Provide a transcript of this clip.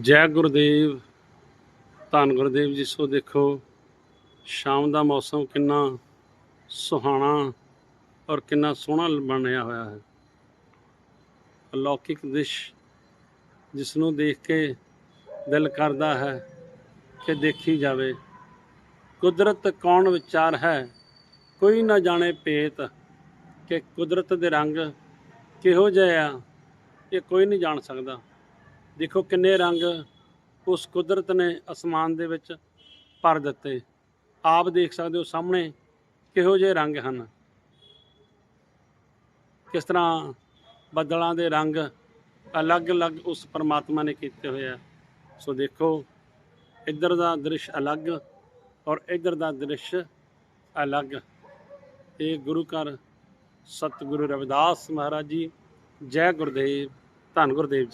ਜੈ ਗੁਰਦੇਵ, ਧੰਨ ਗੁਰਦੇਵ ਜੀ, ਸੋ ਦੇਖੋ ਸ਼ਾਮ ਦਾ ਮੌਸਮ ਕਿੰਨਾ ਸੁਹਾਣਾ ਔਰ ਕਿੰਨਾ ਸੋਹਣਾ ਬਣਿਆ ਹੋਇਆ ਹੈ। ਅਲੌਕਿਕ ਦ੍ਰਿਸ਼ ਜਿਸ ਨੂੰ ਦੇਖ ਕੇ ਦਿਲ ਕਰਦਾ ਹੈ ਕਿ ਦੇਖੀ ਜਾਵੇ। ਕੁਦਰਤ ਕੌਣ ਵਿਚਾਰ ਹੈ? ਕੋਈ ਨਾ ਜਾਣੇ ਭੇਤ ਕਿ ਕੁਦਰਤ ਦੇ ਰੰਗ ਕਿਹੋ ਜਿਹੇ ਆ, ਇਹ ਕੋਈ ਨਹੀਂ ਜਾਣ ਸਕਦਾ। ਦੇਖੋ ਕਿੰਨੇ ਰੰਗ ਉਸ ਕੁਦਰਤ ਨੇ ਅਸਮਾਨ ਦੇ ਵਿੱਚ ਭਰ ਦਿੱਤੇ। ਆਪ ਦੇਖ ਸਕਦੇ ਹੋ ਸਾਹਮਣੇ ਕਿਹੋ ਜਿਹੇ ਰੰਗ ਹਨ। ਕਿਸ ਤਰ੍ਹਾਂ ਬੱਦਲਾਂ ਦੇ ਰੰਗ ਅਲੱਗ-ਅਲੱਗ ਉਸ ਪਰਮਾਤਮਾ ਨੇ ਕੀਤੇ ਹੋਏ ਆ। ਸੋ ਦੇਖੋ, ਇੱਧਰ ਦਾ ਦ੍ਰਿਸ਼ ਅਲੱਗ ਔਰ ਇੱਧਰ ਦਾ ਦ੍ਰਿਸ਼ ਅਲੱਗ। ਇਹ ਗੁਰੂ ਘਰ ਸਤਿਗੁਰੂ ਰਵਿਦਾਸ ਮਹਾਰਾਜ ਜੀ, ਜੈ ਗੁਰਦੇਵ, ਧੰਨ ਗੁਰਦੇਵ ਜੀ।